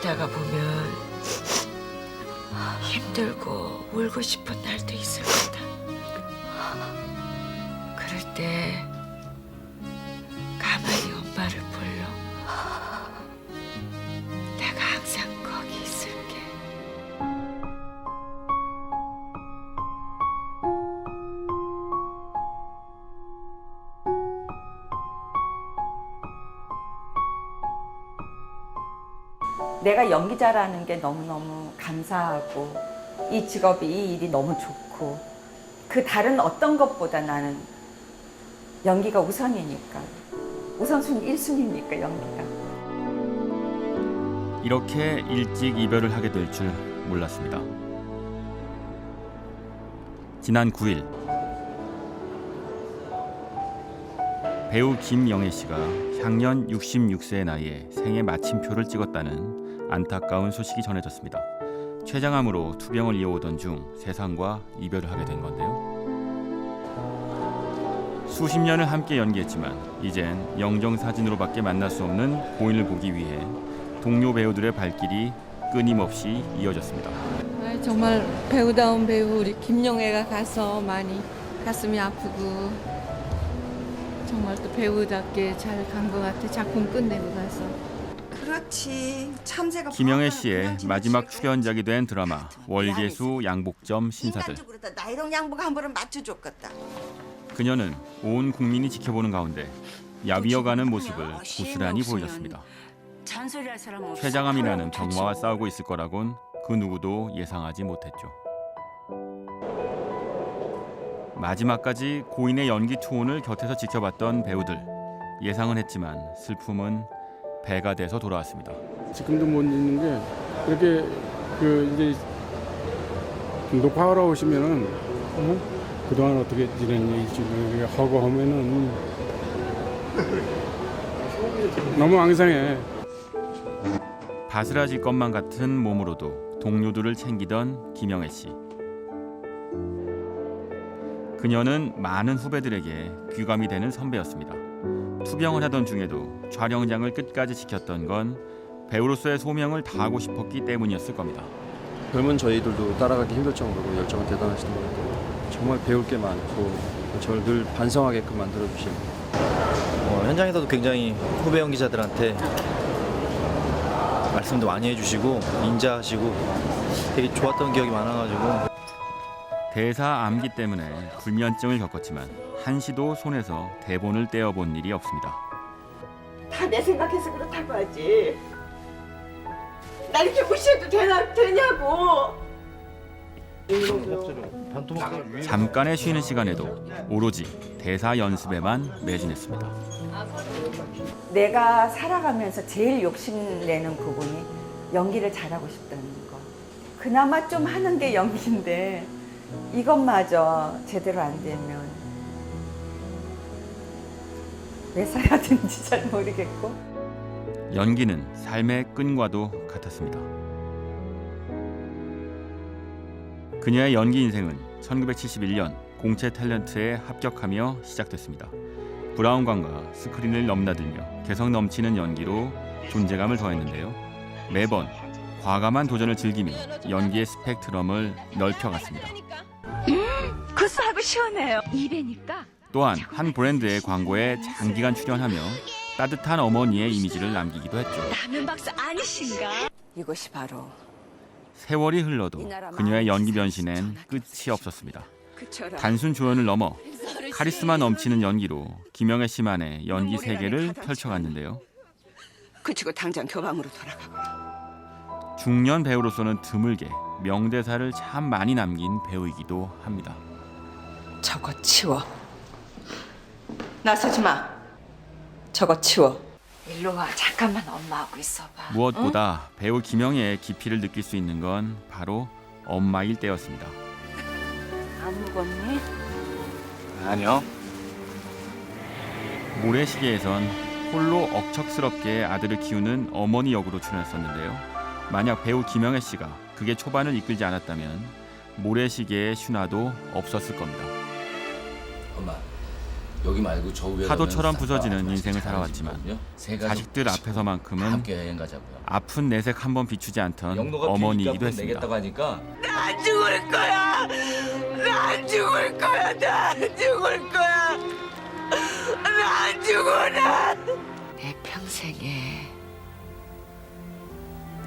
살다가 보면 힘들고 울고 싶은 날도 있을 거다. 그럴 때 내가 연기자라는 게 너무너무 감사하고 이 직업이 이 일이 너무 좋고 그 다른 어떤 것보다 나는 연기가 우선이니까 우선순위 1순위니까 연기가 이렇게 일찍 이별을 하게 될 줄 몰랐습니다. 지난 9일 배우 김영애 씨가 향년 66세의 나이에 생애 마침표를 찍었다는 안타까운 소식이 전해졌습니다. 췌장암으로 투병을 이어오던 중 세상과 이별을 하게 된 건데요. 수십 년을 함께 연기했지만 이젠 영정 사진으로밖에 만날 수 없는 고인을 보기 위해 동료 배우들의 발길이 끊임없이 이어졌습니다. 아, 정말 배우다운 배우 우리 김영애가 가서 많이 가슴이 아프고 정말 또 배우답게 잘 간 것 같아 작품 끝내고 가서 그렇지. 참새가 김영애 씨의 마지막 출연작이 된 드라마 월계수 양복점 신사들. 인간적으로 다 나이롱 양복 한 번은 맞춰줬겠다. 그녀는 온 국민이 지켜보는 가운데 야위어가는 모습을 고스란히 보여줬습니다. 췌장암이라는 병마와 싸우고 있을 거라곤 그 누구도 예상하지 못했죠. 마지막까지 고인의 연기 투혼을 곁에서 지켜봤던 배우들 예상은 했지만 슬픔은 배가 돼서 돌아왔습니다. 지금도 못 잊는 게 이렇게 그 이제 녹화하러 오시면은 어? 그동안 어떻게 이렇게 하고 하면은 너무 앙상해. 바스라질 것만 같은 몸으로도 동료들을 챙기던 김영애 씨. 그녀는 많은 후배들에게 귀감이 되는 선배였습니다. 투병을 하던 중에도 촬영장을 끝까지 지켰던 건 배우로서의 소명을 다하고 싶었기 때문이었을 겁니다. 젊은 저희들도 따라가기 힘들 정도로 열정은 대단하시던 것 같고 정말 배울 게 많고 저를 늘 반성하게끔 만들어 주신 어, 현장에서도 굉장히 후배 연기자들한테 말씀도 많이 해주시고 인자하시고 되게 좋았던 기억이 많아가지고 대사 암기 때문에 불면증을 겪었지만 한시도 손에서 대본을 떼어본 일이 없습니다. 다 내 생각해서 그렇다고 하지 나 이렇게 무시해도 되나, 되냐고 잠깐의 쉬는 시간에도 오로지 대사 연습에만 매진했습니다. 내가 살아가면서 제일 욕심내는 부분이 연기를 잘하고 싶다는 거 그나마 좀 하는 게 연기인데 이것마저 제대로 안 되면 왜 살아야 되는지 잘 모르겠고 연기는 삶의 끈과도 같았습니다. 그녀의 연기 인생은 1971년 공채 탤런트에 합격하며 시작됐습니다. 브라운관과 스크린을 넘나들며 개성 넘치는 연기로 존재감을 더했는데요. 매번 과감한 도전을 즐기며 연기의 스펙트럼을 넓혀갔습니다. 구수하고 시원해요. 입에니까. 또한 한 브랜드의 광고에 장기간 출연하며 따뜻한 어머니의 이미지를 남기기도 했죠. 라면 박사 아니신가? 이것이 바로 세월이 흘러도 그녀의 연기 변신엔 끝이 없었습니다. 단순 조연을 넘어 카리스마 넘치는 연기로 김영애 씨만의 연기 세계를 펼쳐갔는데요. 그치고 당장 교방으로 돌아가고. 중년 배우로서는 드물게 명대사를 참 많이 남긴 배우이기도 합니다. 저거 치워 나서지 마 저거 치워 일로 와. 잠깐만 엄마하고 있어봐. 무엇보다 배우 김영애의 깊이를 느낄 수 있는 건 바로 엄마일 때였습니다. 안 묵었니? 아니요 모래시계에선 홀로 억척스럽게 아들을 키우는 어머니 역으로 출연했었는데요. 만약 배우 김영애 씨가 그게 초반을 이끌지 않았다면 모래시계의 슈나도 없었을 겁니다. 엄마 여기 말고 저 위에 파도처럼 부서지는 인생을 살아왔지만 자식들 앞에서만큼은 함께 여행 가자고요. 아픈 내색 한번 비추지 않던 어머니이기도 했습니다. 내겠다고 하니까 나 안 죽을 거야. 나 안 죽을 거야. 나 안 죽을 거야. 나 안 죽어 나. 내 평생에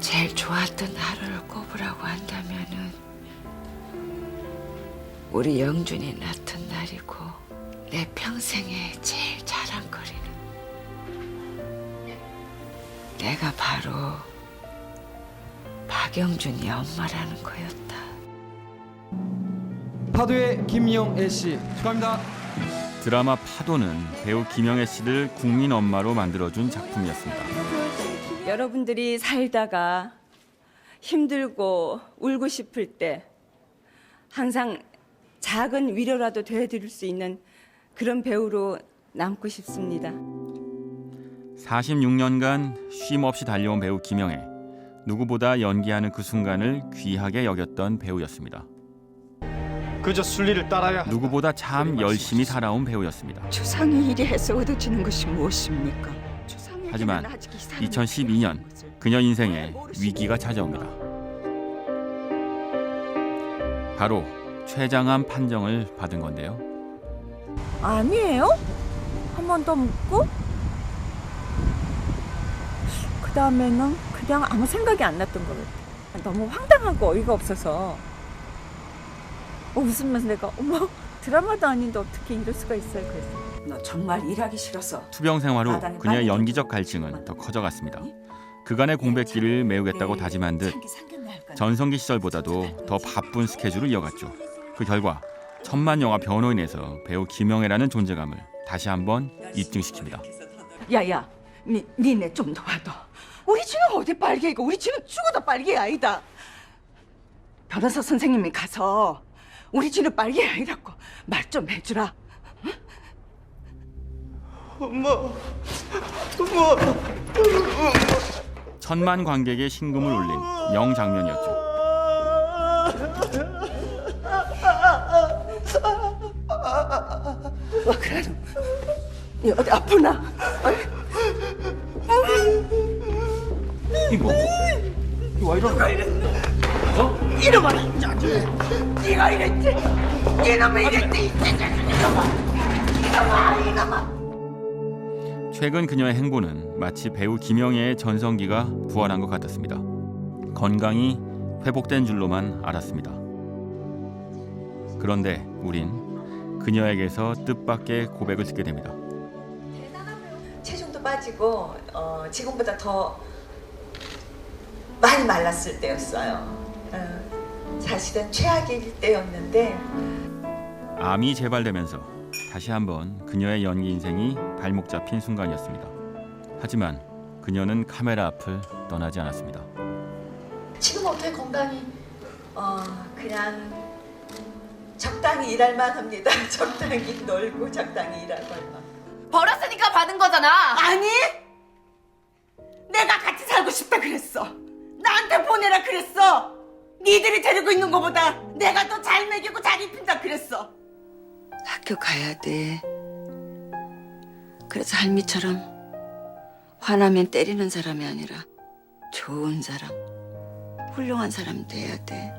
제일 좋았던 하루를 꼽으라고 한다면은 우리 영준이 낳던 날이고 내 평생에 제일 자랑거리는 내가 바로 박영준이 엄마라는 거였다. 파도의 김영애 씨 축하합니다. 드라마 파도는 배우 김영애 씨를 국민 엄마로 만들어준 작품이었습니다. 여러분들이 살다가 힘들고 울고 싶을 때 항상 작은 위로라도 되어드릴 수 있는 그런 배우로 남고 싶습니다. 46년간 쉼 없이 달려온 배우 김영애. 누구보다 연기하는 그 순간을 귀하게 여겼던 배우였습니다. 그저 순리를 따라야 누구보다 참 열심히 살아온 배우였습니다. 주상이 이리 해서 얻어지는 것이 무엇입니까? 하지만 2012년 그녀 인생에 위기가 찾아옵니다. 바로 췌장암 판정을 받은 건데요. 아니에요? 한 번 더 묻고 그 다음에는 그냥 아무 생각이 안 났던 것 같아. 너무 황당하고 어이가 없어서 어, 웃으면서 내가 어머 드라마도 아닌데 어떻게 이럴 수가 있어요 그래서 너 정말 일하기 싫어서 투병 생활 후 마당에 그녀의 빨리 연기적 좀 갈증은 좀더좀 커져갔습니다. 좀 그간의 공백기를 메우겠다고 네, 다짐한 듯 상기 상견례 할 거니까. 전성기 시절보다도 더 바쁜 스케줄을 이어갔죠. 그 결과 천만 영화 변호인에서 배우 김영애라는 존재감을 다시 한번 입증시킵니다. 야야, 니 니네 좀 도와줘. 우리 집은 어디 빨개이고 우리 집은 죽어도 빨개 아니다. 변호사 선생님이 가서 우리 집은 빨개 아니라고 말 좀 해주라. 천만 관객의 심금을 울린 명장면이었죠. 와 그래. 니 어디 아프나? 이거 이거 이러나? 이놈아, 짜증. 네가 이랬지. 이놈이 이랬지. 이놈아, 이놈아, 이놈아. 최근 그녀의 행보는 마치 배우 김영애의 전성기가 부활한 것 같았습니다. 건강이 회복된 줄로만 알았습니다. 그런데 우린 그녀에게서 뜻밖의 고백을 듣게 됩니다. 체중도 빠지고 어, 지금보다 더 많이 말랐을 때였어요. 어, 사실은 최악일 때였는데 암이 재발되면서 다시 한번 그녀의 연기 인생이 발목 잡힌 순간이었습니다. 하지만 그녀는 카메라 앞을 떠나지 않았습니다. 지금 어떻게 건강이 어, 그냥 적당히 일할만 합니다. 적당히 놀고 적당히 일하고 할만. 벌었으니까 받은 거잖아. 아니, 내가 같이 살고 싶다 그랬어. 나한테 보내라 그랬어. 니들이 데리고 있는 것보다 내가 더 잘 먹이고 잘 입힌다 그랬어. 학교 가야 돼. 그래서 할미처럼 화나면 때리는 사람이 아니라 좋은 사람, 훌륭한 사람 돼야 돼.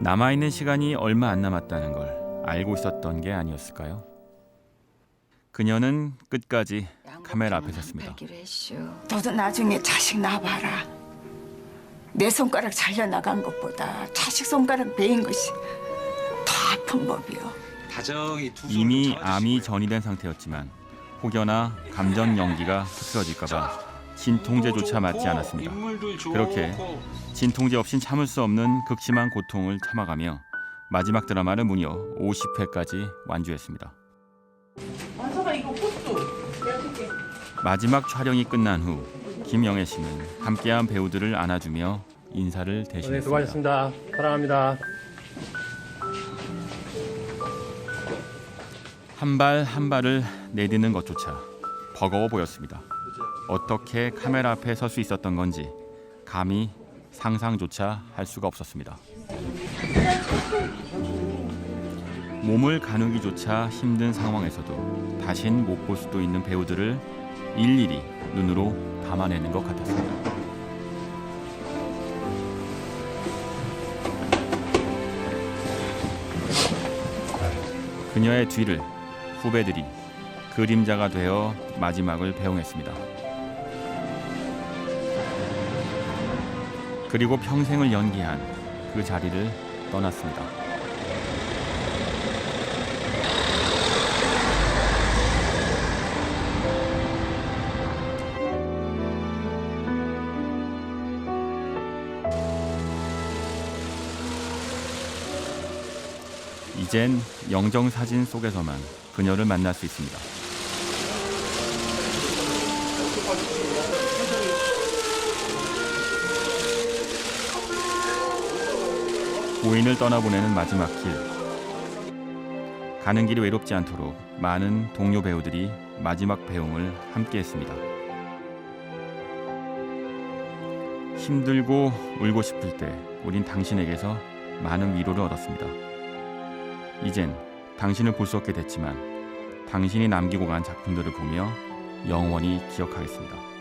남아있는 시간이 얼마 안 남았다는 걸 알고 있었던 게 아니었을까요? 그녀는 끝까지 카메라 앞에 섰습니다. 너도 나중에 자식 낳아봐라. 내 손가락 잘려 나간 것보다 자식 손가락 베인 것이 더 아픈 법이요. 이미 암이 전이된 상태였지만 혹여나 감정 연기가 흐트러질까봐 진통제조차 맞지 않았습니다. 그렇게 진통제 없인 참을 수 없는 극심한 고통을 참아가며 마지막 드라마를 무려 50회까지 완주했습니다. 마지막 촬영이 끝난 후 김영애 씨는 함께한 배우들을 안아주며 인사를 네, 대신했습니다. 수고하셨습니다. 사랑합니다. 한발한 발을 내딛는 것조차 버거워 보였습니다. 어떻게 카메라 앞에 설 수 있었던 건지 감히 상상조차 할 수가 없었습니다. 몸을 가누기조차 힘든 상황에서도 다신 못 볼 수도 있는 배우들을 일일이 눈으로 담아내는 것 같았습니다. 그녀의 뒤를 후배들이 그림자가 되어 마지막을 배웅했습니다. 그리고 평생을 연기한 그 자리를 떠났습니다. 이젠 영정 사진 속에서만 그녀를 만날 수 있습니다. 고인을 떠나보내는 마지막 길. 가는 길이 외롭지 않도록 많은 동료 배우들이 마지막 배웅을 함께했습니다. 힘들고 울고 싶을 때 우린 당신에게서 많은 위로를 얻었습니다. 이젠 당신을 볼 수 없게 됐지만 당신이 남기고 간 작품들을 보며 영원히 기억하겠습니다.